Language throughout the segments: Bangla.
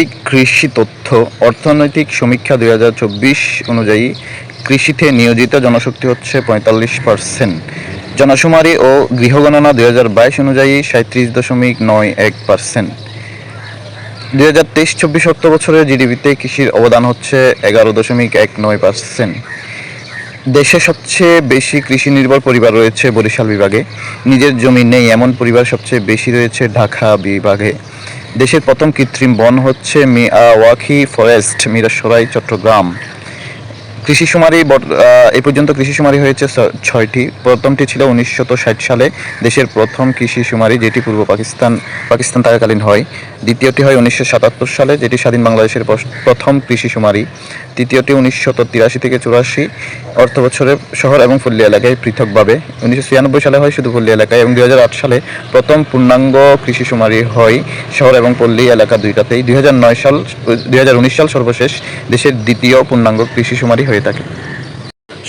সার্বিক কৃষি তথ্য, অর্থনৈতিক সমীক্ষা দুই হাজার চব্বিশ অনুযায়ী কৃষিতে নিয়োজিত জনশক্তি হচ্ছে পঁয়তাল্লিশ পার্সেন্ট। জনশুমারি ও গৃহগণনা দুই হাজার বাইশ অনুযায়ী সাঁত্রিশ দশমিক নয় এক পার্সেন্ট। দুই হাজার তেইশ চব্বিশ অর্থ বছরের জিডিপিতে কৃষির অবদান হচ্ছে এগারো দশমিক এক নয় পার্সেন্ট। দেশে সবচেয়ে বেশি কৃষি নির্ভর পরিবার রয়েছে বরিশাল বিভাগে। নিজের জমি নেই এমন পরিবার সবচেয়ে বেশি রয়েছে ঢাকা বিভাগে। দেশের প্রথম কৃত্রিম বন হচ্ছে মিয়াওয়াকি ফরেস্ট, মিরাসরাই, চট্টগ্রাম। কৃষি সুমারি এ পর্যন্ত কৃষি সুমারি হয়েছে ছয়টি। প্রথমটি ছিল উনিশশো ষাট সালে দেশের প্রথম কৃষি সুমারি যেটি পূর্ব পাকিস্তান পাকিস্তান থাকাকালীন হয়। দ্বিতীয়টি হয় উনিশশো সাতাত্তর সালে, যেটি স্বাধীন বাংলাদেশের প্রথম কৃষি শুমারি। তৃতীয়টি উনিশশো তিরাশি থেকে চুরাশি অর্থ বছরে শহর এবং পল্লী এলাকায় পৃথকভাবে। উনিশশো ছিয়ানব্বই সালে হয় শুধু পল্লী এলাকায় এবং দু হাজার আট সালে প্রথম পূর্ণাঙ্গ কৃষি শুমারি হয় শহর এবং পল্লী এলাকা দুইটাতেই। দু হাজার নয় সাল, দুই হাজার উনিশ সাল সর্বশেষ দেশের দ্বিতীয় পূর্ণাঙ্গ কৃষি শুমারি হয়ে থাকে।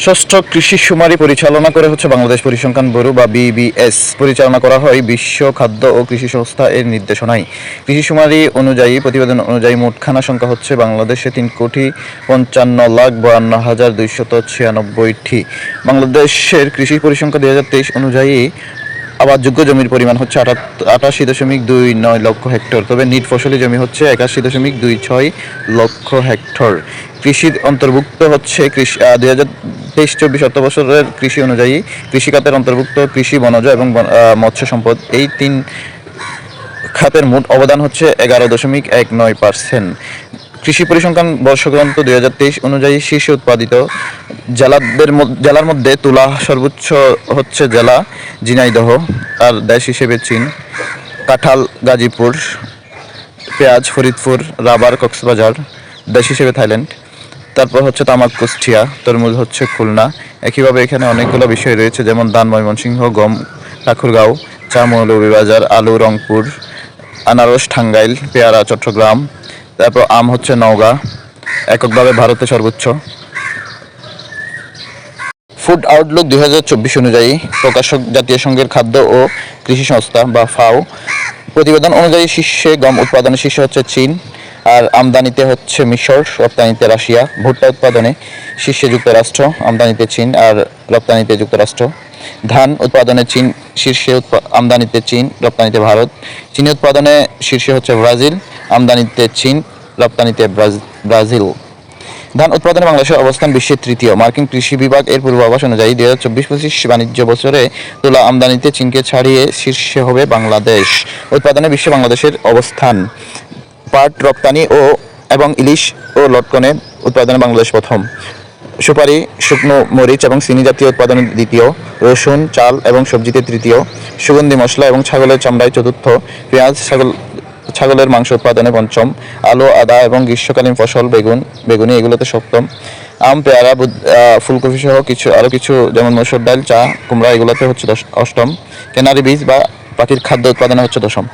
ষষ্ঠ কৃষি সুমারি পরিচালনা করে হচ্ছে বাংলাদেশ পরিসংখ্যান ব্যুরো বা বিবিএস পরিচালনা করা হয় বিশ্ব খাদ্য ও কৃষি সংস্থা এর নির্দেশনায়। কৃষি সুমারি অনুযায়ী, প্রতিবেদন অনুযায়ী মোটখানা সংখ্যা হচ্ছে বাংলাদেশে তিন কোটি পঞ্চান্ন লাখ বায়ান্ন হাজার দুইশত ছিয়ানব্বইটি। বাংলাদেশের কৃষি পরিসংখ্যা দুই তেইশ অনুযায়ী আবাদযোগ্য জমির পরিমাণ হচ্ছে আটাশি দশমিক দুই নয় লক্ষ হেক্টর। তবে নিট ফসলি জমি হচ্ছে একাশি দশমিক দুই ছয় লক্ষ হেক্টর। কৃষির অন্তর্ভুক্ত হচ্ছে কৃষি দুই হাজার তেইশ চব্বিশ অর্থ বছরের কৃষি অনুযায়ী কৃষিখাতের অন্তর্ভুক্ত কৃষি বনজ এবং মৎস্য সম্পদ। এই তিন খাতের মোট অবদান হচ্ছে এগারো দশমিক এক নয় পার্সেন্ট। কৃষি পরিসংখ্যান বর্ষগ্রন্থ দুই হাজার তেইশ অনুযায়ী শীর্ষে উৎপাদিত জেলাদের জেলার মধ্যে তুলা সর্বোচ্চ হচ্ছে জেলা ঝিনাইদহ আর দেশ হিসেবে চীন, কাঁঠাল, গাজীপুর, পেঁয়াজ, ফরিদপুর, রাবার, কক্সবাজার, দেশ হিসেবে থাইল্যান্ড, তারপর হচ্ছে তামাক, কুষ্টিয়া, তরমুজ হচ্ছে খুলনা। একইভাবে এখানে অনেকগুলো বিষয় রয়েছে, যেমন ধান, ময়মনসিংহ, গম ঠাকুরগাঁও চা মৌলভীবাজার আলু, রংপুর, আনারস, টাঙ্গাইল, পেয়ারা, চট্টগ্রাম তারপর আম হচ্ছে নওগাঁ, এককভাবে ভারতে সর্বোচ্চ। ফুড আউটলুক দুই হাজার চব্বিশ অনুযায়ী প্রকাশক জাতীয় সংঘের খাদ্য ও কৃষি সংস্থা, বা ফাও, প্রতিবেদন অনুযায়ী শীর্ষে গম উৎপাদনে শীর্ষে হচ্ছে চীন, আর আমদানিতে হচ্ছে মিশর, রপ্তানিতে রাশিয়া, ভুট্টা উৎপাদনে শীর্ষে যুক্তরাষ্ট্র, আমদানিতে চীন, আর রপ্তানিতে যুক্তরাষ্ট্র। ধান উৎপাদনে চীন, শীর্ষে আমদানিতে চীন, রপ্তানিতে ভারত। চিনি উৎপাদনে শীর্ষে হচ্ছে ব্রাজিল আমদানিতে চীন, রপ্তানিতে ব্রাজিল। ধান উৎপাদনে বাংলাদেশের অবস্থান বিশ্বের তৃতীয়। মার্কিন কৃষি বিভাগ এর পূর্বাভাস অনুযায়ী দুই হাজার চব্বিশ পঁচিশ বাণিজ্য বছরে তুলা আমদানিতে চীনকে ছাড়িয়ে শীর্ষে হবে বাংলাদেশ। উৎপাদনে বিশ্বে বাংলাদেশের অবস্থান। পাট, রপ্তানি ও, এবং ইলিশ ও লটকনে উৎপাদনে বাংলাদেশ প্রথম। সুপারি, শুকনো মরিচ এবং চিনি জাতীয় উৎপাদনে দ্বিতীয়। রসুন, চাল এবং সবজিতে তৃতীয়। সুগন্ধি মশলা এবং ছাগলের চামড়ায় চতুর্থ। পেঁয়াজ, ছাগল ছাগলের মাংস উৎপাদনে পঞ্চম, আলু, আদা এবং গ্রীষ্মকালীন ফসল, বেগুন, বেগুনি এগুলোতে সপ্তম, আম, পেয়ারা ফুলকপি সহ কিছু আরও কিছু, যেমন মসুর ডাল, চা, কুমড়া এগুলোতে হচ্ছে অষ্টম, কেনারি বীজ বা পাখির খাদ্য উৎপাদনে হচ্ছে দশম।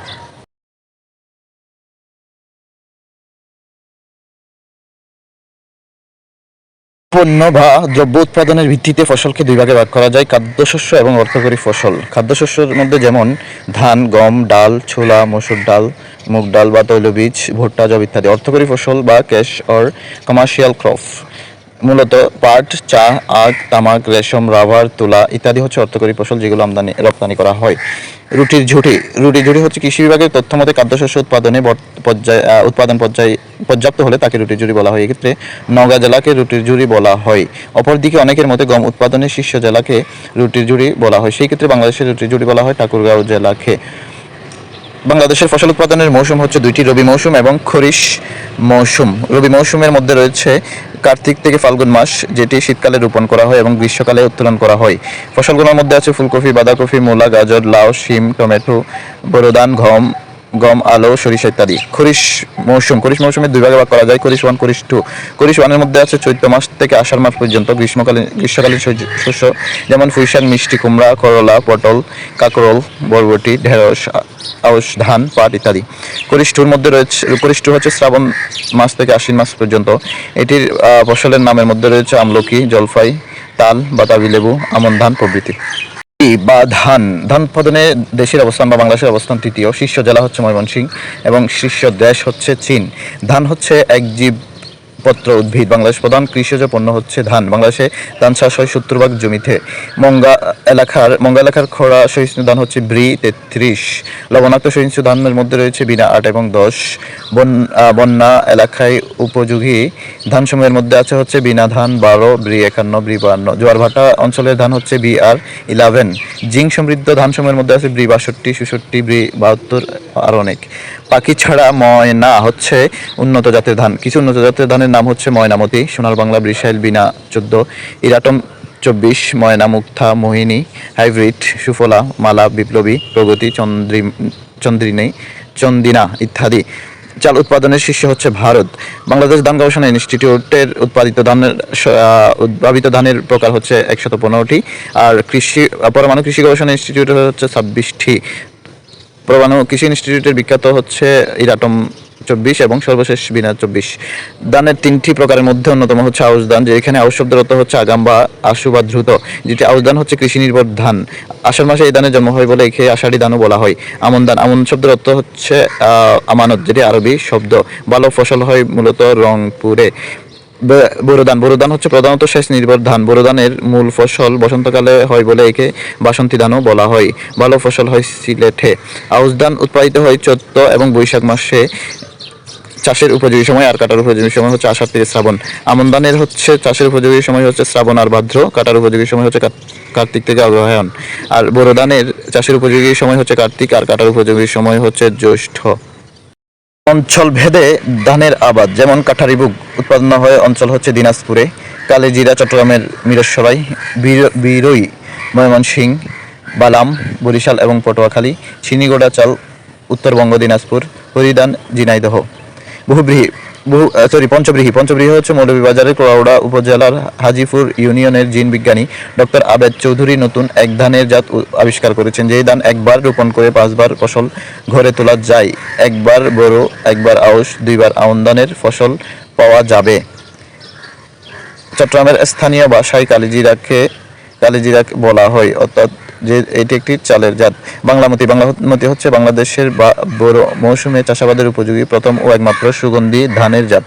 পণ্য বা দ্রব্য উৎপাদনের ভিত্তিতে ফসলকে দুই ভাগে ভাগ করা যায়, খাদ্যশস্য এবং অর্থকরী ফসল। খাদ্যশস্যের মধ্যে যেমন ধান, গম, ডাল, ছোলা, মসুর ডাল মুগ ডাল বা তৈলবীজ ভুট্টা জব ইত্যাদি, অর্থকরী ফসল বা ক্যাশ অর কমার্শিয়াল ক্রপ মূলত পাট, চা, আখ, তামাক, রেশম, রাবার, তুলা ইত্যাদি হচ্ছে অর্থকরী ফসল যেগুলো আমদানি, রপ্তানি করা হয়। রুটির ঝুঁটি রুটির ঝুঁটি হচ্ছে কৃষি বিভাগের তথ্য মতে খাদ্যশস্য উৎপাদনে পর্যায়ে উৎপাদন পর্যায়ে, পর্যাপ্ত হলে তাকে রুটির ঝুড়ি বলা হয়। এক্ষেত্রে নওগাঁ জেলাকে রুটির ঝুড়ি বলা হয়। অপরদিকে অনেকের মতে গম উৎপাদনের শীর্ষ জেলাকে রুটির ঝুড়ি বলা হয়। সেই ক্ষেত্রে বাংলাদেশের রুটির ঝুড়ি বলা হয় ঠাকুরগাঁও জেলাকে। বাংলাদেশের ফসল উৎপাদনের মৌসুম হচ্ছে দুইটি, রবি মৌসুম এবং খরিশ মৌসুম। রবি মৌসুমের মধ্যে রয়েছে কার্তিক থেকে ফাল্গুন মাস, যেটি শীতকালে রোপণ করা হয় এবং গ্রীষ্মকালে উত্তোলন করা হয়। ফসলগুলোর মধ্যে আছে ফুলকপি, বাঁধাকপি, মূলা, গাজর, লাউ, শিম, টমেটো, বরোদান, গম গম, আলু, সরিষা ইত্যাদি। খরিশ মৌসুম, খরিশ মৌসুমে দুই ভাগে ভাগ করা যায় খরিফ ওয়ান খরিফ টু। খরিফ ওয়ানের মধ্যে আছে চৈত্র মাস থেকে আষাঢ় মাস পর্যন্ত, গ্রীষ্মকালীন গ্রীষ্মকালীন শস্য- যেমন পুঁইশাক, মিষ্টি, কুমড়া, করলা, পটল, কাকরোল, বরবটি, ঢেঁড়স আউশ, ধান, পাট ইত্যাদি। টুর মধ্যে রয়েছে টু হচ্ছে শ্রাবণ মাস থেকে আশ্বিন মাস পর্যন্ত। এটির ফসলের নামের মধ্যে রয়েছে আমলকি, জলফাই, তাল, বাতাবি লেবু, আমন ধান প্রভৃতি। বা ধান ধান উৎপাদনে দেশের অবস্থান বা বাংলাদেশের অবস্থান তৃতীয়। শীর্ষ জেলা হচ্ছে ময়মনসিংহ এবং শীর্ষ দেশ হচ্ছে চীন। ধান হচ্ছে এক জীব পত্র উদ্ভিদ, বাংলাদেশ প্রধান কৃষিজ পণ্য হচ্ছে ধান। বাংলাদেশে ধান চাষ হয় সত্তর ভাগ জমিতে। মঙ্গা এলাকার মঙ্গা এলাকার খরা সহিষ্ণু ধান হচ্ছে ব্রি তেত্রিশ। লবণাক্ত সহিষ্ণু ধানের মধ্যে রয়েছে বিনা আট এবং দশ। বন- বন্যা এলাকায় উপযোগী ধান সময়ের মধ্যে আছে হচ্ছে বিনা ধান বারো ব্রি একান্ন ব্রি বান্ন জোয়ার ভাটা অঞ্চলের ধান হচ্ছে বি আর ইলেভেন। জিঙ্ক সমৃদ্ধ ধান সময়ের মধ্যে আছে ব্রি বাষট্টি ষষট্টি ব্রি বাহাত্তর আর অনেক। পাখি ছাড়া ময়না হচ্ছে উন্নত জাতের ধান। কিছু উন্নত জাতের ধানের নাম হচ্ছে ময়নামতি, সোনার বাংলা বৃষাইল বিনা চোদ্দ, ইরাটম, চব্বিশ ময়না মুক্তা মোহিনী, হাইব্রিড, সুফলা, মালা, বিপ্লবী, প্রগতি চন্দ্রি চন্দ্রিনী, চন্দিনা ইত্যাদি। চাল উৎপাদনের শীর্ষে হচ্ছে ভারত। বাংলাদেশ ধান গবেষণা ইনস্টিটিউটের উৎপাদিত ধানের উদ্ভাবিত ধানের প্রকার হচ্ছে একশত পনেরোটি, আর কৃষি, পরমাণু কৃষি গবেষণা ইনস্টিটিউটের হচ্ছে ছাব্বিশটি। পরমাণু কৃষি ইনস্টিটিউটের বিখ্যাত হচ্ছে ইরাটম চব্বিশ এবং সর্বশেষ বিনা চব্বিশ। দানের তিনটি প্রকারের মধ্যে অন্যতম হচ্ছে আউশ ধান যেখানে আউশ শব্দের অর্থ হচ্ছে আগাম বা আশু বা দ্রুত। যেটি আউশ দান হচ্ছে কৃষি নির্ভর ধান। আষাঢ় মাসে এই ধানের জন্ম হয় বলে একে আষাঢ়ি ধানও বলা হয়। আমন ধান, আমন শব্দের অর্থ হচ্ছে আমানত, যেটি আরবি শব্দ। ভালো ফসল হয় মূলত রংপুরে। বোরো ধান বোরো ধান হচ্ছে প্রধানত সেচ নির্ভর ধান। বোরো ধানের মূল ফসল বসন্তকালে হয় বলে একে বাসন্তী ধানও বলা হয়। ভালো ফসল হয় সিলেটে। আউশ ধান উৎপাদিত হয় চৈত্র এবং বৈশাখ মাসে। চাষের উপযোগী সময় আর কাটার উপযোগী সময় হচ্ছে আষাঢ় থেকে শ্রাবণ। আমন ধানের হচ্ছে, চাষের উপযোগী সময় হচ্ছে শ্রাবণ আর ভাদ্র, কাটার উপযোগী সময় হচ্ছে কার্তিক থেকে অগ্রহায়ণ। আর বোরো ধানের চাষের উপযোগী সময় হচ্ছে কার্তিক, আর কাটার উপযোগী সময় হচ্ছে জ্যৈষ্ঠ। অঞ্চল ভেদে ধানের আবাদ, যেমন কাঠারিবুক উৎপাদন হয়, অঞ্চল হচ্ছে দিনাজপুরে, কালেজিরা, চট্টগ্রামের মিরসরাই বিরই ময়মনসিং বালাম, বরিশাল এবং পটুয়াখালী চিনিগোড়া চাল উত্তরবঙ্গ, দিনাজপুর, হরিদান জিনাইদহ বহুব্রীহি বহু সরি পঞ্চব্রীহি। পঞ্চব্রীহি হচ্ছে মৌলভীবাজারের ক্লাউড়া উপজেলার হাজিপুর ইউনিয়নের জিন বিজ্ঞানী ডক্টর আবেদ চৌধুরী নতুন এক ধানের জাত আবিষ্কার করেছেন, যেই ধান একবার রোপণ করে পাঁচবার ফসল ঘরে তোলা যায়। একবার বড় একবার আউশ, দুইবার আউন ধানের ফসল পাওয়া যাবে। চট্টগ্রামের স্থানীয় ভাষায় কালিজিরাকে, কালিজিরাক বলা হয়, অর্থাৎ যে এটি একটি চালের জাত। বাংলামতি বাংলামতি হচ্ছে বাংলাদেশের বড় মৌসুমে চাষাবাদের উপযোগী প্রথম ও একমাত্র সুগন্ধি ধানের জাত।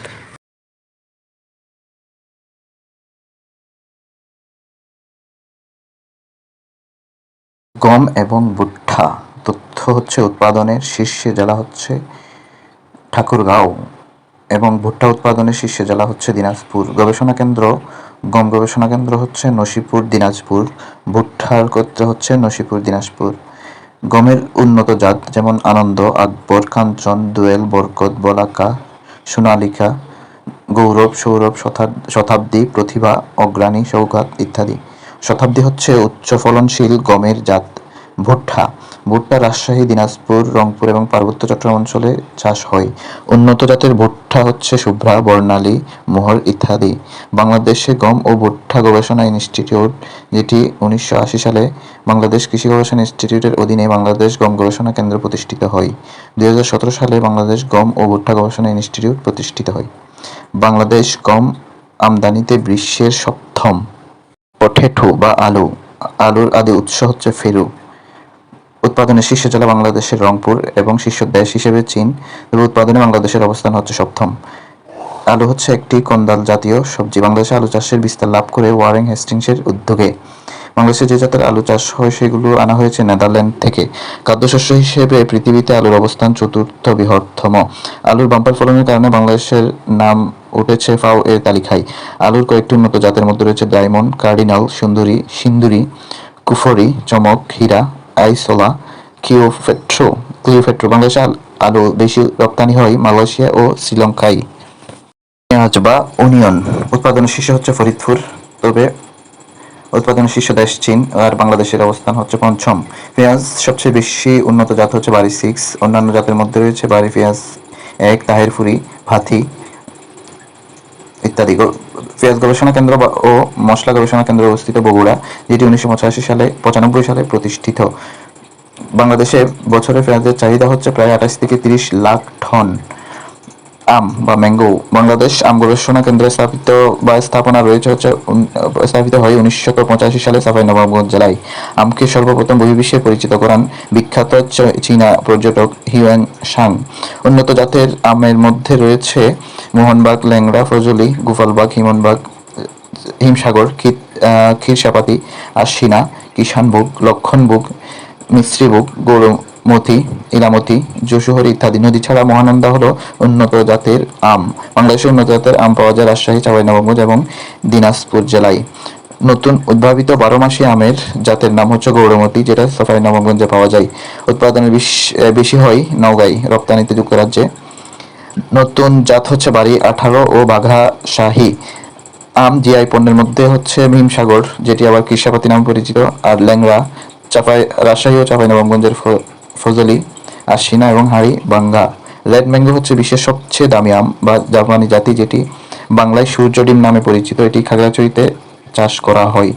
গম এবং ভুট্টা, তথ্য হচ্ছে উৎপাদনের শীর্ষে জেলা হচ্ছে ঠাকুরগাঁও। এবং ভুট্টা উৎপাদনের শীর্ষে জেলা হচ্ছে দিনাজপুর। গবেষণা কেন্দ্র, গম গবেষণা কেন্দ্র হচ্ছে নসিপুর, দিনাজপুর। ভুট্টার ক্ষেত্রে হচ্ছে নসিপুর, দিনাজপুর। গমের উন্নত জাত যেমন আনন্দ, আকবর, কাঞ্চন, দোয়েল, বরকত, বলাকা, সোনালিকা, গৌরব, সৌরভ শতাব্দী, প্রতিভা, অগ্রাণী সৌগাত ইত্যাদি। শতাব্দী হচ্ছে উচ্চ ফলনশীল গমের জাত। ভুট্টা। ভুট্টা রাজশাহী, দিনাজপুর, রংপুর এবং পার্বত্য চট্টগ্রাম অঞ্চলে চাষ হয়। উন্নত জাতের ভুট্টা হচ্ছে শুভ্রা, বর্ণালী, মোহর ইত্যাদি। বাংলাদেশে গম ও ভুট্টা গবেষণা ইনস্টিটিউট, যেটি উনিশশো আশি সালে বাংলাদেশ কৃষি গবেষণা ইনস্টিটিউটের অধীনে বাংলাদেশ গম গবেষণা কেন্দ্র প্রতিষ্ঠিত হয়। দুই হাজার সতেরো সালে বাংলাদেশ গম ও ভুট্টা গবেষণা ইনস্টিটিউট প্রতিষ্ঠিত হয়। বাংলাদেশ গম আমদানিতে বিশ্বের সপ্তম পটেটো বা আলু। আলুর আদি উৎস হচ্ছে ফেরু। উৎপাদনের শীর্ষ জেলা বাংলাদেশের রংপুর এবং শীর্ষ দেশ হিসেবে চীন। তবে উৎপাদনে বাংলাদেশের অবস্থান হচ্ছে সপ্তম। আলু হচ্ছে একটি কন্দাল জাতীয় সবজি। বাংলাদেশে আলু চাষের বিস্তার লাভ করে ওয়ারেং হেস্টিংসের উদ্যোগে। বাংলাদেশে যে জাতের আলু চাষ হয়, সেগুলো আনা হয়েছে নেদারল্যান্ড থেকে। খাদ্যশস্য হিসেবে পৃথিবীতে আলুর অবস্থান চতুর্থ বৃহত্তম। আলুর বাম্পার ফলনের কারণে বাংলাদেশের নাম উঠেছে ফাও এর তালিকায়। আলুর কয়েকটি উন্নত জাতের মধ্যে রয়েছে ডায়মন্ড, কার্ডিনাল, সুন্দরী, সিন্দুরি, কুফরি, চমক, হীরা আইসোলা, কিওফেট্রো ক্লিওফেট্রো বাংলাদেশে আলু বেশি রপ্তানি হয় মালয়েশিয়া ও শ্রীলঙ্কায়? পেঁয়াজ বা অনিয়ন, উৎপাদনের শীর্ষ হচ্ছে ফরিদপুর, তবে উৎপাদনের শীর্ষ দেশ চীন আর বাংলাদেশের অবস্থান হচ্ছে পঞ্চম। পেঁয়াজ সবচেয়ে বেশি উন্নত জাত হচ্ছে বাড়ি সিক্স, অন্যান্য জাতের মধ্যে রয়েছে বাড়ি পেঁয়াজ এক, তাহেরপুরি, ভাতি ইত্যাদি। পেঁয়াজ গবেষণা কেন্দ্র ও মশলা গবেষণা কেন্দ্র অবস্থিত বগুড়া, যেটি উনিশশো পঁচাশি সালে, পঁচানব্বই সালে প্রতিষ্ঠিত। বাংলাদেশে বছরে পেঁয়াজের চাহিদা হচ্ছে প্রায় আঠাশ থেকে তিরিশ লাখ টন আম বা ম্যাঙ্গো। বাংলাদেশ আম গবেষণা কেন্দ্রে স্থাপিত বা স্থাপনা রয়েছে হচ্ছে স্থাপিত হয় উনিশশো পঁচাশি সালে সাফাই নবাবগঞ্জ জেলায়। আমকে সর্বপ্রথম বহির্বিশ্বে পরিচিত করান বিখ্যাত চীনা পর্যটক হিউয়াং সাং উন্নত জাতের আমের মধ্যে রয়েছে মোহনবাগ ল্যাংড়া ফজলি গোপালবাগ হিমনবাগ হিমসাগর আহ, ক্ষীরসাপাতি আশিনা কিষানভোগ লক্ষণভোগ মিশ্রিভোগ গৌরমতি ইলামতি যশোহর ইত্যাদি নদী ছাড়া মহানন্দা হলো উন্নত জাতের আম। বাংলাদেশের উন্নত জাতের আম পাওয়া যায় রাজশাহী চাঁপাইনবাবগঞ্জ এবং দিনাজপুর জেলায়। নতুন উদ্ভাবিত বারো মাসি আমের জাতের নাম হচ্ছে গৌরমতি, যেটা চাঁপাইনবাবগঞ্জে পাওয়া যায়। উৎপাদনের বেশ- হয় নওগাঁয় রপ্তানিতে যুক্তরাজ্যে। নতুন জাত হচ্ছে বাড়ি, আঠারো ও বাঘা শাহী। আম জিআই পণ্যের মধ্যে হচ্ছে ভীমসাগর যেটি আবার কৃষাপাতি নামে পরিচিত। আর ল্যাংরা চাপাই, রাজশাহী ও চাঁপাইনবাবগঞ্জের ফ- ফজলি আশিনা এবং হাড়ি বাঙ্গা। রেড ম্যাঙ্গো হচ্ছে বিশ্বের সবচেয়ে দামি আম বা জাপানি জাতি যেটি বাংলায় সূর্য ডিম নামে পরিচিত। এটি খাগড়াছড়িতে চাষ করা হয়।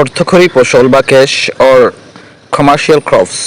অর্থকরী ফসল বা ক্যাশ অর কমার্শিয়াল ক্রপস।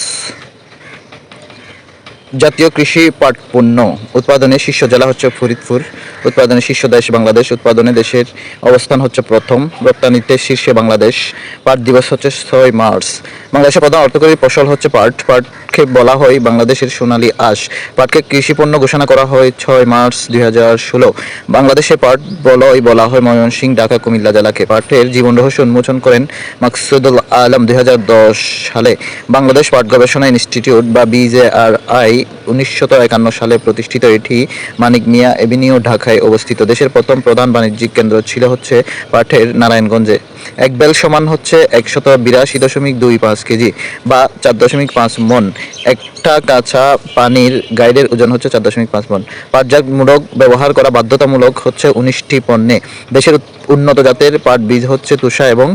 জাতীয় কৃষি পাট পণ্য উৎপাদনে শীর্ষ জেলা হচ্ছে ফরিদপুর। উৎপাদনে শীর্ষ দেশ বাংলাদেশ। উৎপাদনে দেশের অবস্থান হচ্ছে প্রথম। রপ্তানিতে শীর্ষে বাংলাদেশ। পাট দিবস হচ্ছে ছয় মার্চ। বাংলাদেশের প্রধান অর্থকরী ফসল হচ্ছে পাট। পাটকে বলা হয় বাংলাদেশের সোনালী আঁশ। পাটকে কৃষি পণ্য ঘোষণা করা হয় ছয় মার্চ দুই হাজার ষোলো। বাংলাদেশে পাট বলয় বলা হয় ময়মনসিংহ, ঢাকা, কুমিল্লা জেলাকে। পাটের জীবন রহস্য উন্মোচন করেন মাকসুদুল আলম দুই হাজার দশ সালে। বাংলাদেশ পাট গবেষণা ইনস্টিটিউট বা বিজেআরআই উনিশশো একান্ন সালে প্রতিষ্ঠিত এটি মানিক মিয়া এভিনিউ, ঢাকায় অবস্থিত। দেশের প্রথম প্রধান বাণিজ্যিক কেন্দ্র ছিল হচ্ছে পাঠের নারায়ণগঞ্জে। এক বেল সমান হচ্ছে একশত বিরাশি দশমিক দুই পাঁচ কেজি বা চার দশমিক পাঁচ মন। একটা কাঁচা পানির গাইডের ওজন হচ্ছে চার দশমিক পাঁচ মন। পাটজাতমূলক ব্যবহার করা বাধ্যতামূলক হচ্ছে উনিশটি পণ্যে। দেশের উন্নত জাতের পাট বীজ হচ্ছে তুষা এবং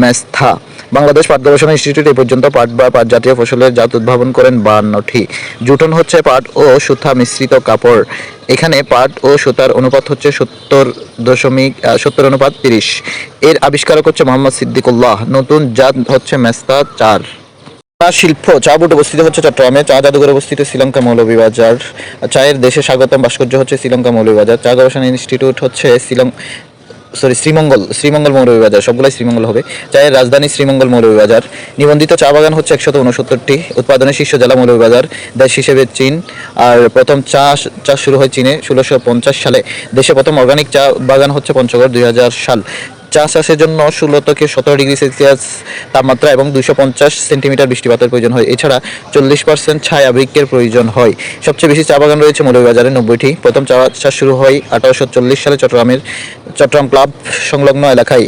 মেস্থা। বাংলাদেশ পাট গবেষণা ইনস্টিটিউট এই পর্যন্ত পাট বা পাট জাতীয় ফসলের জাত উদ্ভাবন করেন বান্নটি। জুটন হচ্ছে পাট ও সুতা মিশ্রিত কাপড়। এখানে পাট ও সুতার অনুপাত হচ্ছে সত্তর দশমিক সত্তর অনুপাত তিরিশ। এর আবিষ্কারক হচ্ছে মোহাম্মদ সিদ্দিকুল্লাহ। নতুন জাত হচ্ছে মেস্তা চার। চা শিল্প, চা বোর্ড অবস্থিত হচ্ছে চট্টগ্রামে। চা জাদুঘর অবস্থিত শ্রীলঙ্কা মৌলভীবাজার। চায়ের দেশে স্বাগতম ভাস্কর্য হচ্ছে শ্রীলঙ্কা মৌলভীবাজার। চা গবেষণা ইনস্টিটিউট হচ্ছে শ্রীলঙ্কা সরি শ্রীমঙ্গল শ্রীমঙ্গল মৌলভীবাজার সবগুলাই শ্রীমঙ্গল হবে। চায়ের রাজধানী শ্রীমঙ্গল মৌলভীবাজার নিবন্ধিত চা বাগান হচ্ছে একশত উনসত্তরটি। উৎপাদনের শীর্ষ জেলা মৌলভীবাজার দেশ হিসেবে চীন। আর প্রথম চা চাষ শুরু হয় চীনে ষোলোশো সালে। দেশে প্রথম অর্গানিক চা বাগান হচ্ছে পঞ্চগড় দুই হাজার সাল। চা চাষের জন্য ষোলো থেকে সতেরো ডিগ্রি সেলসিয়াস তাপমাত্রা এবং দুশো পঞ্চাশ সেন্টিমিটার বৃষ্টিপাতের প্রয়োজন হয়। এছাড়া চল্লিশ পার্সেন্ট ছায়া বৃক্ষের প্রয়োজন হয়। সবচেয়ে বেশি চা বাগান রয়েছে মৌলভীবাজারে, নব্বইটি। প্রথম চা চাষ শুরু হয় আঠারোশো চল্লিশ সালে চট্টগ্রামের চট্টগ্রাম ক্লাব সংলগ্ন এলাকায়।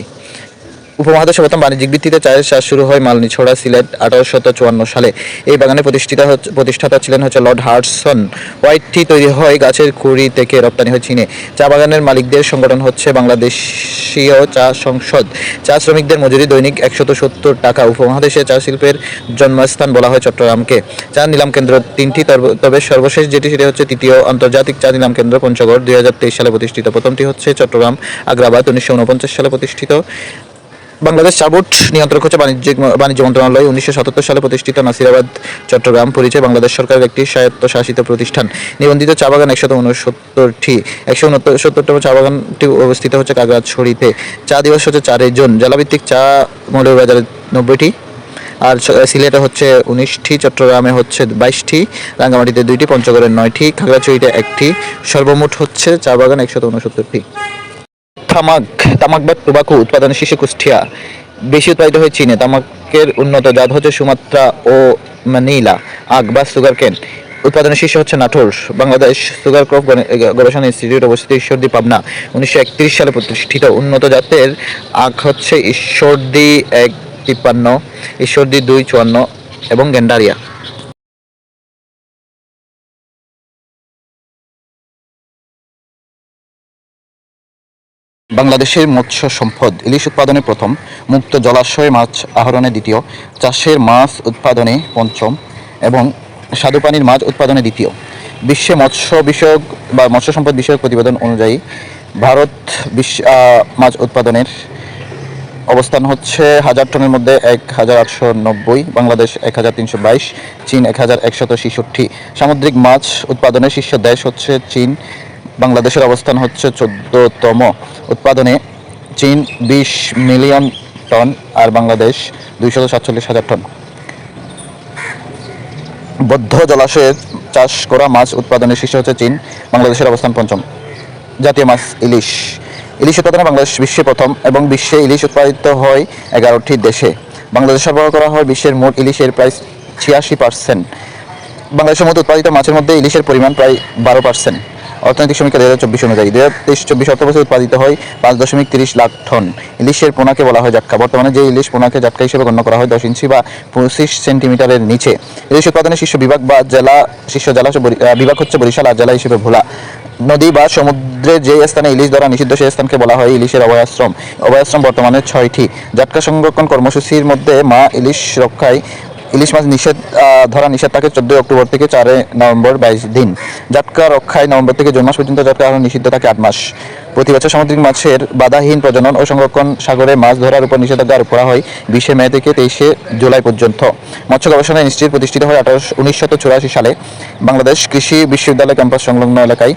উপমহাদেশে প্রথম বাণিজ্যিক ভিত্তিতে চায়ের চাষ শুরু হয় মালনীছড়া সিলেট আঠারোশত চুয়ান্ন সালে। এই বাগানে প্রতিষ্ঠিত প্রতিষ্ঠাতা ছিলেন হচ্ছে লর্ড হার্টসন। হোয়াইট টি তৈরি হয় গাছের কুড়ি থেকে রপ্তানি হয় চীনে। চা বাগানের মালিকদের সংগঠন হচ্ছে বাংলাদেশীয় চা সংসদ। চা শ্রমিকদের মজুরি দৈনিক একশত সত্তর টাকা। উপমহাদেশে চা শিল্পের জন্মস্থান বলা হয় চট্টগ্রামকে। চা নিলাম কেন্দ্র তিনটি, তবে- সর্বশেষ যেটি, সেটি হচ্ছে তৃতীয় আন্তর্জাতিক চা নিলাম কেন্দ্র পঞ্চগড়। দুই হাজার তেইশ সালে প্রতিষ্ঠিত। প্রথমটি হচ্ছে চট্টগ্রাম আগ্রাবাদ উনিশশো উনপঞ্চাশ সালে প্রতিষ্ঠিত। বাংলাদেশ চা বোর্ড নিয়ন্ত্রক হচ্ছে বাণিজ্যিক বাণিজ্য মন্ত্রণালয়। উনিশশো সাতাত্তর সালে প্রতিষ্ঠিত নাসিরাবাদ, চট্টগ্রাম পরিচয় বাংলাদেশ সরকারের একটি স্বায়ত্তশাসিত প্রতিষ্ঠান। নিবন্ধিত চা বাগান একশত উনসত্তরটি একশো উনসত্তরতম চা বাগানটি অবস্থিত হচ্ছে কাগড়াছড়িতে চা দিবস হচ্ছে চারই জুন। জেলাভিত্তিক চা মৌলের বাজারে নব্বইটি, আর সিলেটে হচ্ছে উনিশটি, চট্টগ্রামে হচ্ছে বাইশটি, রাঙ্গামাটিতে দুইটি পঞ্চগড়ের নয়টি, খাগড়াছড়িতে একটি। সর্বমোট হচ্ছে চা বাগান একশত উনসত্তরটি। তামাক তামাক বা টোবাকো উৎপাদনের শীর্ষে কুষ্টিয়া বেশি উৎপাদিত হয় চীনে। তামাকের উন্নত জাত হচ্ছে সুমাত্রা ও মানিলা আখ বা সুগার কেন। উৎপাদনের শীর্ষ হচ্ছে নাটোর, বাংলাদেশ সুগার ক্রপ গবেষণা ইনস্টিটিউট অবস্থিত ঈশ্বরদী পাবনা, উনিশশো একত্রিশ সালে প্রতিষ্ঠিত। উন্নত জাতের আখ হচ্ছে ঈশ্বরদী এক তিপ্পান্ন, ঈশ্বরদী দুই চুয়ান্ন এবং গেন্ডারিয়া। বাংলাদেশের মৎস্য সম্পদ, ইলিশ উৎপাদনে প্রথম, মুক্ত জলাশয়ে মাছ আহরণে দ্বিতীয়, চাষের মাছ উৎপাদনে পঞ্চম এবং স্বাদুপানির মাছ উৎপাদনে দ্বিতীয়। বিশ্বে মৎস্য বিষয়ক বা মৎস্য সম্পদ বিষয়ক প্রতিবেদন অনুযায়ী ভারত বিশ্ব মাছ উৎপাদনের অবস্থান হচ্ছে হাজার টনের মধ্যে এক হাজার আটশো নব্বই, বাংলাদেশ এক হাজার তিনশো বাইশ, চীন এক হাজার একশত ছেষট্টি। সামুদ্রিক মাছ উৎপাদনের শীর্ষ দেশ হচ্ছে চীন। বাংলাদেশের অবস্থান হচ্ছে চোদ্দতম। উৎপাদনে চীন বিশ মিলিয়ন টন আর বাংলাদেশ দুইশত সাতচল্লিশ হাজার টন। বদ্ধ জলাশয়ে চাষ করা মাছ উৎপাদনের শীর্ষে হচ্ছে চীন, বাংলাদেশের অবস্থান পঞ্চম। জাতীয় মাছ ইলিশ। ইলিশ উৎপাদনে বাংলাদেশ বিশ্বে প্রথম এবং বিশ্বে ইলিশ উৎপাদিত হয় এগারোটি দেশে। বাংলাদেশ সরবরাহ করা হয় বিশ্বের মোট ইলিশের প্রায় ছিয়াশি পার্সেন্ট বাংলাদেশের মধ্যে উৎপাদিত মাছের মধ্যে ইলিশের পরিমাণ প্রায় বারো পার্সেন্ট অর্থনৈতিক সমীক্ষা দুই হাজার চব্বিশ অনুযায়ী দুই হাজার তেইশ, চব্বিশ উৎপাদিত হয় পাঁচ দশমিক তিরিশ লাখ টন। ইলিশের পোনাকে বলা হয় জাটকা। বর্তমানে যে ইলিশ পোনাকে জাটকা হিসেবে গণ্য করা হয় দশ ইঞ্চি বা পঁচিশ সেন্টিমিটারের নিচে। ইলিশ উৎপাদনের শীর্ষ বিভাগ বা জেলা, শীর্ষ জেলা বিভাগ হচ্ছে বরিশাল আর জেলা হিসেবে ভোলা। নদী বা সমুদ্রে যে স্থানে ইলিশ ধরা নিষিদ্ধ সেই স্থানকে বলা হয় ইলিশের অভয়াশ্রম। অভয়াশ্রম বর্তমানে ছয়টি। জাটকা সংরক্ষণ কর্মসূচির মধ্যে মা ইলিশ রক্ষায় ইলিশ মাছ নিষেধ ধরা নিষেধ থাকে চোদ্দই অক্টোবর থেকে চারে নভেম্বর বাইশ দিন। জাটকা রক্ষায় নভেম্বর থেকে জুন মাস পর্যন্ত জাটকা আহরণ নিষিদ্ধ থাকে আট মাস। প্রতি বছর সামুদ্রিক মাছের বাধাহীন প্রজনন ও সংরক্ষণ সাগরে মাছ ধরার উপর নিষেধাজ্ঞা আরোপ করা হয় বিশে মে থেকে তেইশে জুলাই পর্যন্ত। মৎস্য গবেষণা ইনস্টিটিউট প্রতিষ্ঠিত হয় আঠারোশো উনিশশো চুরাশি সালে বাংলাদেশ কৃষি বিশ্ববিদ্যালয় ক্যাম্পাস সংলগ্ন এলাকায়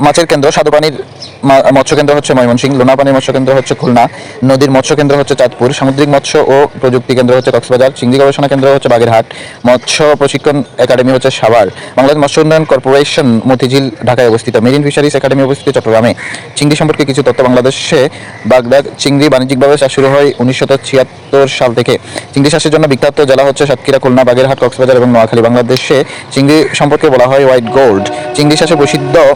মাছের কেন্দ্র, স্বাদুপানির মা- মৎস্য কেন্দ্র হচ্ছে ময়মনসিংহ, লোনাপানির মৎস্য কেন্দ্র হচ্ছে খুলনা, নদীর মৎস্য কেন্দ্র হচ্ছে চাঁদপুর, সামুদ্রিক মৎস্য ও প্রযুক্তি কেন্দ্র হচ্ছে কক্সবাজার, চিংড়ি গবেষণা কেন্দ্র হচ্ছে বাগেরহাট, মৎস্য প্রশিক্ষণ একাডেমি হচ্ছে সাভার, বাংলাদেশ মৎস্য উন্নয়ন কর্পোরেশন মতিঝিল, ঢাকায় অবস্থিত, মেরিন ফিশারিজ একাডেমি অবস্থিত, চট্টগ্রামে। চিংড়ি সম্পর্কে কিছু তথ্য বাংলাদেশে বাগদা চিংড়ি বাণিজ্যিকভাবে চাষ শুরু হয় উনিশশো ছিয়াত্তর সাল থেকে। চিংড়ি চাষের জন্য বিখ্যাত জেলা হচ্ছে সাতক্ষীরা, খুলনা, বাগেরহাট, কক্সবাজার এবং নোয়াখালী, বাংলাদেশে চিংড়ি সম্পর্কে বলা হয় হোয়াইট গোল্ড। চিংড়ি চাষে প্রসিদ্ধ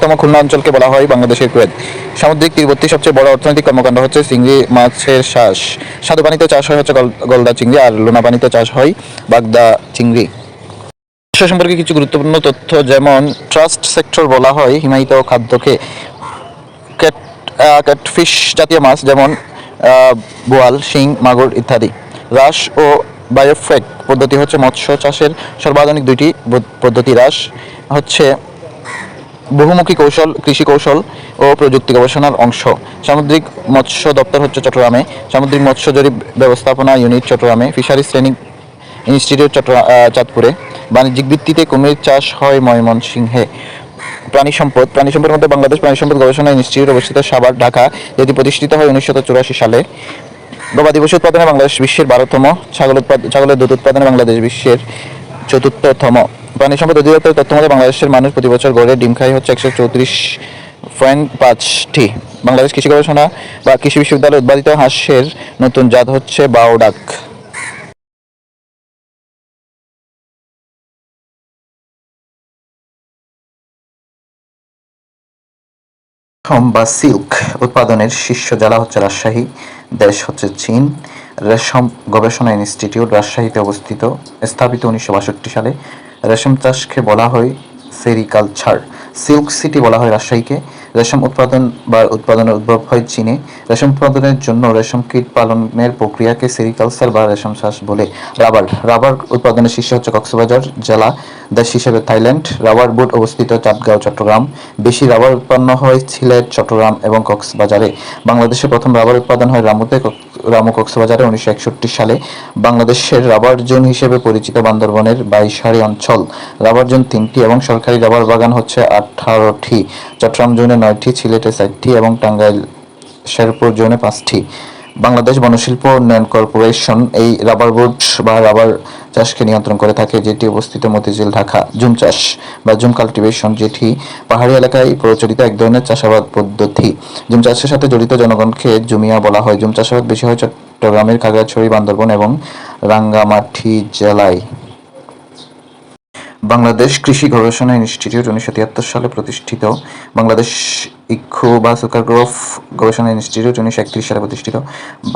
বৃহত্তম খুলনা অঞ্চলকে বলা হয় বাংলাদেশের কুয়েত। সামুদ্রিক তীরবর্তী সবচেয়ে বড় অর্থনৈতিক কর্মকাণ্ড হচ্ছে চিংড়ি মাছের চাষ। স্বাদু পানিতে চাষ হয় হচ্ছে গল- গলদা চিংড়ি আর লোনা পানিতে চাষ হয় বাগদা চিংড়ি। ব্যবসা সম্পর্কে কিছু গুরুত্বপূর্ণ তথ্য যেমন, ট্রাস্ট সেক্টর বলা হয় হিমায়িত খাদ্যকে। ক্যাট ক্যাটফিশ জাতীয় মাছ যেমন বোয়াল, শিং, মাগুর ইত্যাদি। হ্রাস ও বায়োফ্রেক পদ্ধতি হচ্ছে মৎস্য চাষের সর্বাধুনিক দুইটি পদ্ধতি। হ্রাস হচ্ছে বহুমুখী কৌশল, কৃষি কৌশল ও প্রযুক্তি গবেষণার অংশ। সামুদ্রিক মৎস্য দপ্তর হচ্ছে চট্টগ্রামে। সামুদ্রিক মৎস্য জরিপ ব্যবস্থাপনা ইউনিট চট্টগ্রামে। ফিশারিজ ট্রেনিং ইনস্টিটিউট চট্টগ্রাম চাঁদপুরে। বাণিজ্যিক ভিত্তিতে কুমির চাষ হয় ময়মনসিংহে। প্রাণী সম্পদ প্রাণী সম্পদের মধ্যে বাংলাদেশ প্রাণী সম্পদ গবেষণা ইনস্টিটিউট অবস্থিত সাভার, ঢাকা, যেটি প্রতিষ্ঠিত হয় উনিশশো চুরাশি সালে। গবাদি পশু উৎপাদনে বাংলাদেশ বিশ্বের বারোতম। ছাগল উৎপাদ ছাগলের দুধ উৎপাদনে বাংলাদেশ বিশ্বের চতুর্থতম। প্রাণী সম্পদ অধিদপ্তরের তথ্য মতে বাংলাদেশের মানুষ প্রতি বছর গড়ে ডিম খাই হচ্ছে একশো চৌত্রিশ পয়েন্ট পাঁচটি। বাংলাদেশ কৃষি গবেষণা বা কৃষি বিশ্ববিদ্যালয়ে উৎপাদিত হাঁসের নতুন জাত হচ্ছে বাওডাক বা সিল্ক উৎপাদনের শীর্ষ জেলা হচ্ছে রাজশাহী, দেশ হচ্ছে চীন। রেশম গবেষণা ইনস্টিটিউট রাজশাহীতে অবস্থিত, স্থাপিত উনিশশো বাষট্টি সালে। রেশম চাষকে বলা হয় সেরিকালচার। সিল্ক সিটি বলা হয় রাজশাহীকে। রেশম উৎপাদন বা উৎপাদনের উদ্ভব হয় চীনে। রেশম উৎপাদনের জন্য রেশম কীট পালনের প্রক্রিয়াকে সেরিকালচার বা রেশম চাষ বলে। রাবার রাবার উৎপাদনের শীর্ষে হচ্ছে কক্সবাজার জেলা, দেশ হিসেবে থাইল্যান্ড। রাবার বোর্ড অবস্থিত চাঁদগাঁও, চট্টগ্রাম। বেশি রাবার উৎপন্ন হয় সিলেট, চট্টগ্রাম এবং কক্সবাজারে। বাংলাদেশে প্রথম রাবার উৎপাদন হয় রামুতে রামু কক্সবাজারে উনিশশো একষট্টি সালে। বাংলাদেশের রাবার জোন হিসেবে পরিচিত বান্দরবনের বাইশারি অঞ্চল। রাবার জোন তিনটি এবং সরকারি রাবার বাগান হচ্ছে আঠারোটি। চট্টগ্রাম জোনে নয়টি, সিলেটে চারটি এবং টাঙ্গাইল শেরপুর জোনে পাঁচটি। বাংলাদেশ বনশিল্প উন্নয়ন কর্পোরেশন এই রাবার বোর্ড বা রাবার চাষকে নিয়ন্ত্রণ করে থাকে, যেটি অবস্থিত মতিঝিল, ঢাকা। জুম চাষ বা জুম কাল্টিভেশন, যেটি পাহাড়ি এলাকায় প্রচলিত এক ধরনের চাষাবাদ পদ্ধতি। জুম চাষের সাথে জড়িত জনগণকে জুমিয়া বলা হয়। জুম চাষাবাদ বেশি হয় চট্টগ্রামের খাগড়াছড়ি, বান্দরবন এবং রাঙ্গামাটি জেলায়। বাংলাদেশ কৃষি গবেষণা ইনস্টিটিউট উনিশশো তিয়াত্তর সালে প্রতিষ্ঠিত। বাংলাদেশ ইক্ষু বা সুকারগ্রফ গবেষণা ইনস্টিটিউট উনিশশো একত্রিশ সালে প্রতিষ্ঠিত।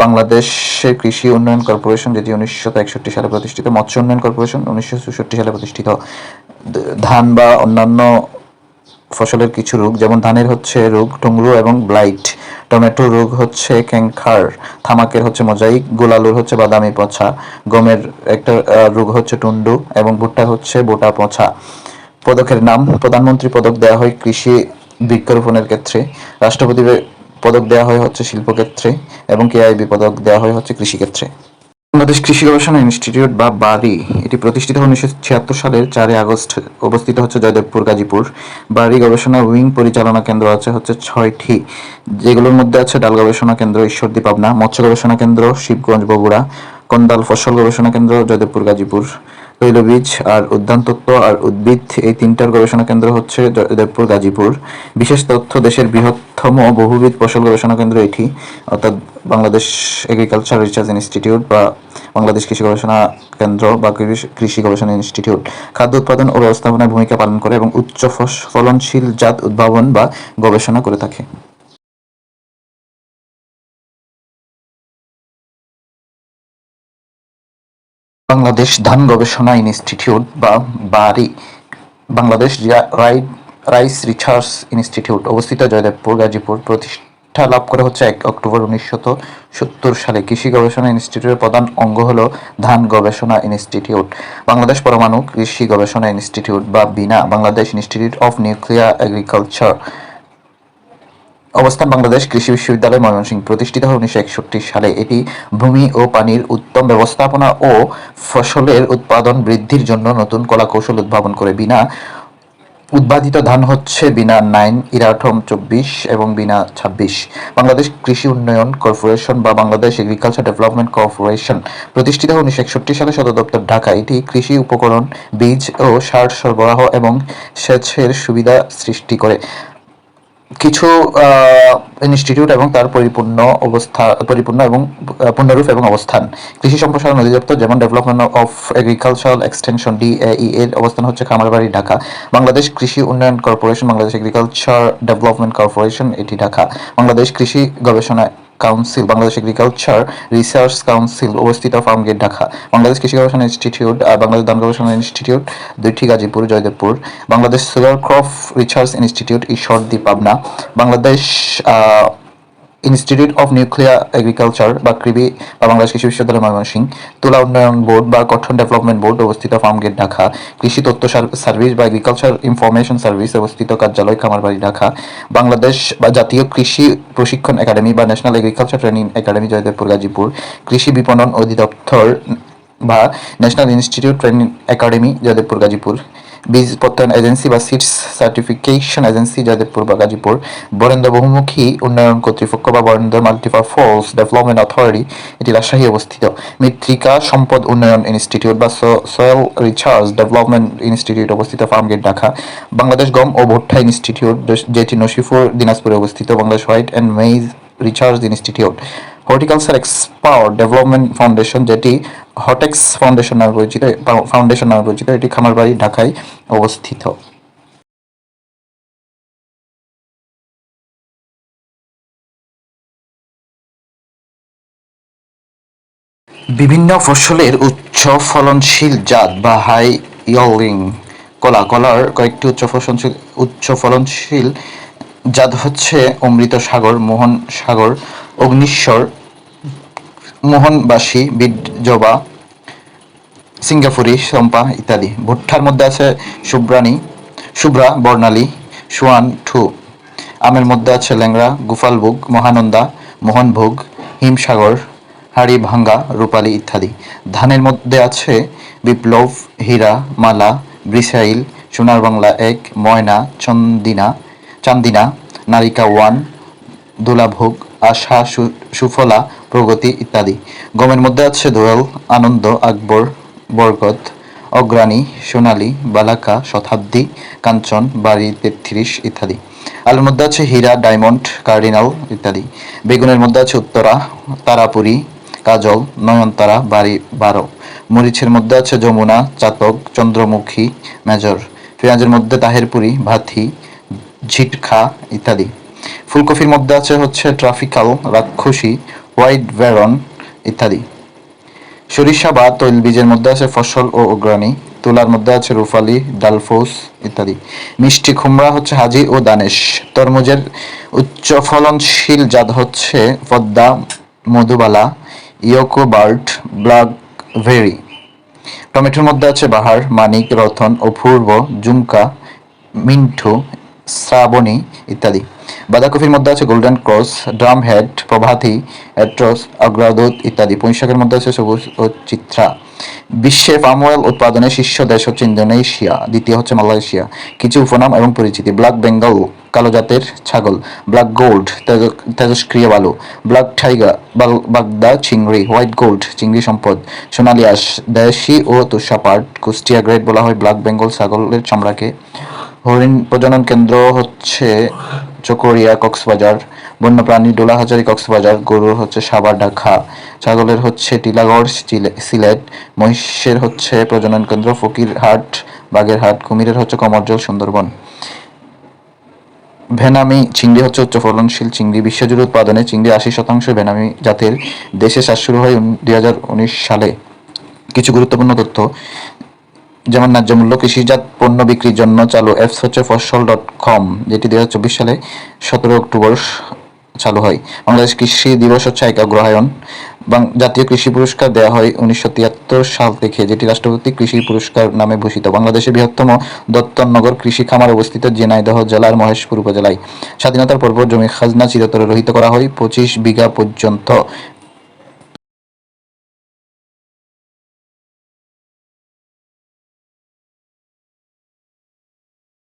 বাংলাদেশের কৃষি উন্নয়ন কর্পোরেশন, যেটি উনিশশো একষট্টি সালে প্রতিষ্ঠিত। মৎস্য উন্নয়ন কর্পোরেশন উনিশশো চৌষট্টি সালে প্রতিষ্ঠিত। ধান বা অন্যান্য ফসলের কিছু রোগ, যেমন ধানের হচ্ছে রোগ, টুংরু এবং ব্লাইট। টমেটো রোগ হচ্ছে ক্যাংখার থামাকের হচ্ছে মোজাইক, গোলালুর হচ্ছে বাদামি পচা, গমের একটা রোগ হচ্ছে টুন্ডু এবং ভুট্টা হচ্ছে বোটা পচা। পদকের নাম, প্রধানমন্ত্রী পদক দেওয়া হয় কৃষি বৃক্ষরোপণের ক্ষেত্রে রাষ্ট্রপতি পদক দেওয়া হয় হচ্ছে শিল্পক্ষেত্রে এবং কেআইবি পদক দেওয়া হয় হচ্ছে কৃষিক্ষেত্রে। বাংলাদেশ কৃষি গবেষণা ইনস্টিটিউট, বা বারি, এটি প্রতিষ্ঠিত উনিশশো ছিয়াত্তর সালের চারই আগস্ট অবস্থিত হচ্ছে জয়দেবপুর, গাজীপুর। বাড়ি গবেষণা উইং পরিচালনা কেন্দ্র আছে হচ্ছে ছয়টি, যেগুলোর মধ্যে আছে ডাল গবেষণা কেন্দ্র, ঈশ্বরদী পাবনা, মৎস্য গবেষণা কেন্দ্র, শিবগঞ্জ বগুড়া, কন্দাল ফসল গবেষণা কেন্দ্র, জয়দেবপুর, গাজীপুর। তৈলবীজ আর উদ্যান তত্ত্ব আর উদ্ভিদ, এই তিনটার গবেষণা কেন্দ্র হচ্ছে জয়দেবপুর গাজীপুর। বিশেষ তথ্য দেশের বৃহত্তম বহুবিধ ফসল গবেষণা কেন্দ্র এটি, অর্থাৎ বাংলাদেশ এগ্রিকালচার রিসার্চ ইনস্টিটিউট বা বাংলাদেশ কৃষি গবেষণা কেন্দ্র বা কৃষি- গবেষণা ইনস্টিটিউট। খাদ্য উৎপাদন ও ব্যবস্থাপনায় ভূমিকা পালন করে এবং উচ্চ ফলনশীল জাত উদ্ভাবন বা গবেষণা করে থাকে। বাংলাদেশ ধান গবেষণা ইনস্টিটিউট বা বারি, বাংলাদেশ রাইস রিসার্চ ইনস্টিটিউট অবস্থিত জয়দেবপুর, গাজীপুর। প্রতিষ্ঠা লাভ করে হচ্ছে এক অক্টোবর উনিশশো সত্তর সালে। কৃষি গবেষণা ইনস্টিটিউটের প্রধান অঙ্গ হল ধান গবেষণা ইনস্টিটিউট। বাংলাদেশ পরমাণু কৃষি গবেষণা ইনস্টিটিউট বা বিনা, Bangladesh institute of nuclear agriculture. অবস্থান বাংলাদেশ কৃষি বিশ্ববিদ্যালয় ময়মনসিংহ। প্রতিষ্ঠিত হয় উনিশশো একষট্টি সালে। এটি ভূমি ও পানির উত্তম ব্যবস্থাপনা ও ফসলের উৎপাদন বৃদ্ধির জন্য নতুন কলা কৌশল উদ্ভাবন করে। বিনা উৎপাদিত ধান হচ্ছে বিনা নাইন ইরাঠম চব্বিশ এবং বিনা ছাব্বিশ। বাংলাদেশ কৃষি উন্নয়ন কর্পোরেশন বা বাংলাদেশ এগ্রিকালচার ডেভেলপমেন্ট কর্পোরেশন প্রতিষ্ঠিত উনিশশো একষট্টি সালে সদর দপ্তর ঢাকা এটি কৃষি উপকরণ, বীজ ও সার সরবরাহ এবং সেচের সুবিধা সৃষ্টি করে। কিছু ইনস্টিটিউট এবং তার পরিপূর্ণ অবস্থা, পরিপূর্ণ এবং পূর্ণরূপ এবং অবস্থান। কৃষি সম্প্রসারণ অধিদপ্তর, যেমন development of agricultural extension DAE এর অবস্থান হচ্ছে খামারবাড়ি, ঢাকা। বাংলাদেশ কৃষি উন্নয়ন corporation, Bangladesh agriculture development corporation এটি ঢাকা। বাংলাদেশ কৃষি গবেষণা council Bangladesh agriculture research council অবস্থিত ফার্মগেট, ঢাকা। বাংলাদেশ কৃষি গবেষণা ইনস্টিটিউট আর বাংলাদেশ ধান গবেষণা ইনস্টিটিউট, দুইটি Gazipur, Joydebpur. Bangladesh solar crop research institute Ishwardi, Pabna. Bangladesh institute of nuclear agriculture বা কৃবি বা বাংলাদেশ কৃষি বিশ্ববিদ্যালয় ময়মনসিংহ, তুলা উন্নয়ন বোর্ড বা গঠন ডেভেলপমেন্ট বোর্ড অবস্থিত ফার্মগেট ঢাকা, কৃষি তথ্য সার্ভিস বা এগ্রিকালচার ইনফরমেশন সার্ভিস অবস্থিত কার্যালয় খামারবাড়ি ঢাকা, বাংলাদেশ বা জাতীয় কৃষি প্রশিক্ষণ একাডেমি বা national agriculture training academy Joydebpur, Gazipur, কৃষি বিপণন অধিদপ্তর বা national institute training academy Joydebpur, Gazipur. বীজ এজেন্সি বা সিটস সার্টিফিকেশন এজেন্সি জয়দেবপুর বা গাজীপুর, বরেন্দ্র বহুমুখী উন্নয়ন কর্তৃপক্ষ বা বরেন্দ্র মাল্টিপারফোর্স ডেভেলপমেন্ট অথরিটি, এটি রাজশাহী অবস্থিত। মৃত্তিকা সম্পদ উন্নয়ন ইনস্টিটিউট বা সয়েল রিসার্চ ডেভেলপমেন্ট ইনস্টিটিউট অবস্থিত, ফার্মগেট ঢাকা। বাংলাদেশ গম ও ভুট্টা ইনস্টিটিউট, যেটি নসিপুর দিনাজপুরে অবস্থিত, Bangladesh white and maize research institute. Horticulture export development foundation যেটি হটেক্স ফাউন্ডেশন নামে পরিচিত ফাউন্ডেশন নামে পরিচিত, এটি খামারবাড়ি ঢাকায় অবস্থিত। বিভিন্ন ফসলের উচ্চ ফলনশীল জাত বা হাই ইয়লিং কলা, কলার কয়েকটি উচ্চ ফলনশীল উচ্চ ফলনশীল জাত হচ্ছে অমৃত সাগর, মোহন সাগর, অগ্নিশ্বর মোহনবাসী বিড জবা, সিঙ্গাপুরি চম্পা ইত্যাদি। ভুট্টার মধ্যে আছে শুভ্রাণী শুভ্রা বর্ণালী, সোয়ান, ঠু। আমের মধ্যে আছে ল্যাংড়া, গুফালভোগ, মহানন্দা, মোহনভোগ, হিমসাগর হাড়ি ভাঙ্গা রূপালী ইত্যাদি। ধানের মধ্যে আছে বিপ্লব, হীরা, মালা, ব্রিসাইল সোনার বাংলা এক, ময়না, চন্দিনা, চান্দিনা, নারিকা ওয়ান, দোলাভোগ আশা সুফলা, প্রগতি ইত্যাদি। গমের মধ্যে আছে দোয়েল আনন্দ, আকবর, বরকত, অগ্রাণী, সোনালী, বালাকা, শতাব্দী, কাঞ্চন, বাড়ি, তেত্রিশ ইত্যাদি। আলুর মধ্যে আছে হীরা, ডায়মন্ড, কার্ডিনাল ইত্যাদি। বেগুনের মধ্যে আছে উত্তরা, তারাপুরি, কাজল, নয়নতারা, বাড়ি বারো। মরিচের মধ্যে আছে যমুনা, চাতক, চন্দ্রমুখী, মেজর। পেঁয়াজের মধ্যে তাহেরপুরি ভাথি ঝিটখা ইত্যাদি। ফুলকপির মধ্যে আছে হচ্ছে ট্রাফিক্যাল রাক্ষসী, হোয়াইট ভ্যারন ইত্যাদি। সরিষা বা তৈলবীজের মধ্যে আছে ফসল ও অগ্রাণী। তুলার মধ্যে আছে রুফালি, ডালফোস ইত্যাদি। মিষ্টি কুমড়া হচ্ছে হাজি ও দানেশ। তরমুজের উচ্চ ফলনশীল জাত হচ্ছে পদ্মা, মধুবালা ইয়োকোবার্ট ব্ল্যাকভেরি টমেটোর মধ্যে আছে বাহার, মানিক, রতন অপূর্ব জুমকা মিন্টু, শ্রাবণী ইত্যাদি। বাঁধাকপির মধ্যে আছে গোল্ডেন ক্রস ড্রাম হেড প্রভাতী এট্রস অগ্রদূত ইত্যাদি। পুঁইশাকের মধ্যে আছে সবুজ ও চিত্রা। বিশ্বে পাম অয়েল উৎপাদনে শীর্ষ দেশ হচ্ছে ইন্দোনেশিয়া, দ্বিতীয় হচ্ছে মালয়েশিয়া। কিছু উপনাম এবং পরিচিতি। ব্ল্যাক বেঙ্গল কালো জাতের ছাগল। ব্ল্যাক গোল্ড তেজস্ক্রিয় বালু। ব্ল্যাক টাইগার বাগদা, চিংড়ি। হোয়াইট গোল্ড চিংড়ি সম্পদ। সোনালী আঁশ, দেশি ও তুষাপাট কুষ্টিয়া গ্রেড বলা হয় ব্ল্যাক বেঙ্গল ছাগলের চামড়াকে হরিণ প্রজনন কেন্দ্র হচ্ছে চকরিয়া কক্সবাজার, বন্যপ্রাণী ডোলাহাজারি কক্সবাজার, গরুর হচ্ছে সাবার ঢাকা ছাগলের হচ্ছে টিলাগড় সিলেট, মহিষের হচ্ছে প্রজনন কেন্দ্র, ফকিরহাট, বাগেরহাট, কুমিরের হচ্ছে কমরজল, সুন্দরবন। ভেনামি চিংড়ি হচ্ছে উচ্চ ফলনশীল চিংড়ি, বিশ্বজুড়ে উৎপাদনে চিংড়ি আশি শতাংশ ভেনামি জাতের। দেশে চাষ শুরু হয় দুই হাজার উনিশ সালে। কিছু গুরুত্বপূর্ণ তথ্য। যেমন ন্যায্য মূল্য কৃষিজাত পণ্য বিক্রির জন্য চালু অ্যাপস হচ্ছে ফসল ডট কম, যেটি দুই হাজার চব্বিশ সালে সতেরো অক্টোবর চালু হয়। বাংলাদেশ কৃষি দিবস হচ্ছে এক অগ্রহায়ণ। বাং- জাতীয় কৃষি পুরস্কার দেওয়া হয় উনিশশো তিয়াত্তর সাল থেকে, যেটি রাষ্ট্রপতি কৃষি পুরস্কার নামে ভূষিত। বাংলাদেশের বৃহত্তম দত্তনগর কৃষি খামার অবস্থিত ঝিনাইদহ জেলার মহেশপুর উপজেলায়। স্বাধীনতার পরপর জমি খাজনা চিরতরে রহিত করা হয় পঁচিশ বিঘা পর্যন্ত।